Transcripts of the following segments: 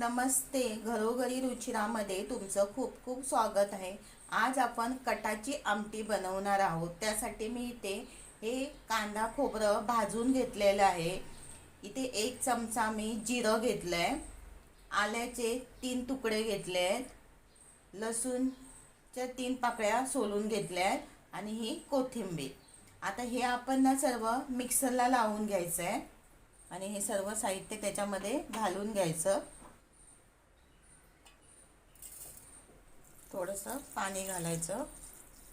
नमस्ते. घरोघरी रुचिरामध्ये तुमचं खूप खूप स्वागत आहे. आज आपण कटाची आमटी बनवणार आहोत. त्यासाठी मी इथे हे कांदा खोबरं भाजून घेतलेलं आहे. इथे एक चमचा मी जिरं घेतलं आहे आल्याचे तीन तुकडे घेतले आहेत लसूणच्या तीन पाकळ्या सोलून घेतल्या आहेत आणि ही कोथिंबीर. आता हे आपण ना सर्व मिक्सरला लावून घ्यायचं आहे आणि हे सर्व साहित्य त्याच्यामध्ये घालून घ्यायचं. थोडंसं पाणी घालायचं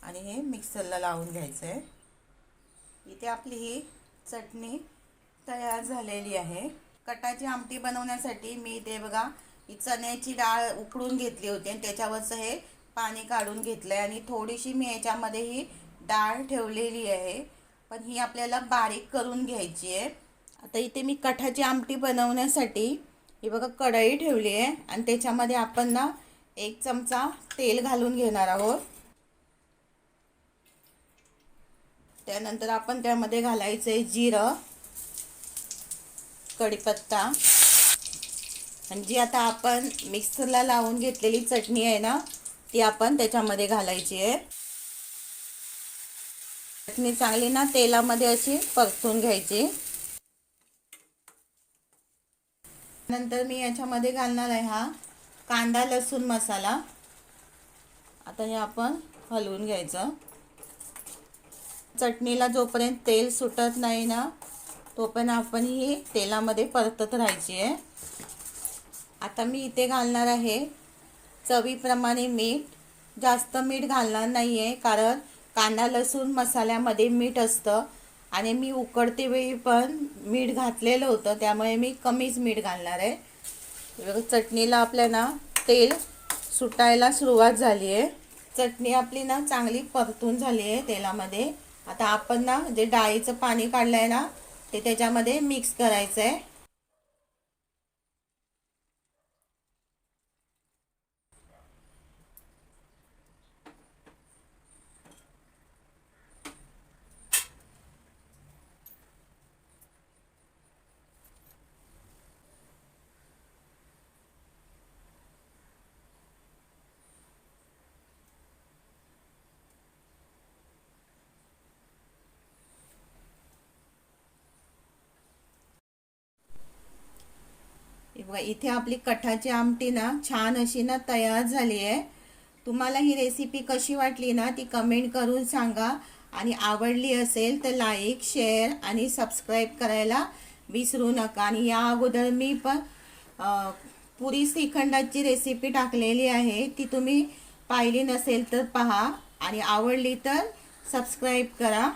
आणि हे मिक्सरला लावून घ्यायचं आहे इथे आपली ही चटणी तयार झालेली आहे. कटाची आमटी बनवण्यासाठी मी इथे बघा ही चण्याची डाळ उकडून घेतली होती आणि त्याच्यावरचं हे पाणी काढून घेतलं आहे आणि थोडीशी मी याच्यामध्ये ही डाळ ठेवलेली आहे. पण ही आपल्याला बारीक करून घ्यायची आहे. आता इथे मी कठाची आमटी बनवण्यासाठी ही बघा कढई ठेवली आहे आणि त्याच्यामध्ये आपण ना एक चमचा तेल घालून घेणार आहोत. त्यानंतर आपण त्यामध्ये घालायचं आहे जिरं कढीपत्ता. आणि जी आता आपण मिक्सरला लावून घेतलेली चटणी आहे ना ती आपण त्याच्यामध्ये घालायची आहे. चटणी चांगली ना तेलामध्ये अशी परतून घ्यायची. नंतर मी याच्यामध्ये घालणार आहे हा कांदा लसूण मसाला. आता हे आपण हलवून घ्यायचं. चटणीला जोपर्यंत तेल सुटत नाही ना तोपर्यंत आपण ही तेलामध्ये परतत राहायची आहे आता मी इथे घालणार आहे चवीप्रमाणे मीठ. जास्त मीठ घालणार नाही आहे कारण कांदा लसूण मसाल्यामध्ये मीठ असतं. आणि मी उकडते वेळी पण मीठ घातलेलं होतं त्यामुळे मी कमीच मीठ घालणार आहे. चटणीला आपल्या ना तेल सुटायला सुरुवात झाली आहे. चटणी आपली ना चांगली परतून झाली आहे तेलामध्ये. आता आपण ना जे डाळीचं पाणी काढलं आहे ना ते त्याच्यामध्ये मिक्स करायचं आहे बघा इथे आपली कठाची आमटी ना छान अशी ना तयार झाली आहे. तुम्हाला ही रेसिपी कशी वाटली ना ती कमेंट करून सांगा. आणि आवडली असेल तर लाईक शेअर आणि सबस्क्राईब करायला विसरू नका. आणि या अगोदर मी पण पुरी श्रीखंडाची रेसिपी टाकलेली आहे. ती तुम्ही पाहिली नसेल तर पहा. आणि आवडली तर सबस्क्राईब करा.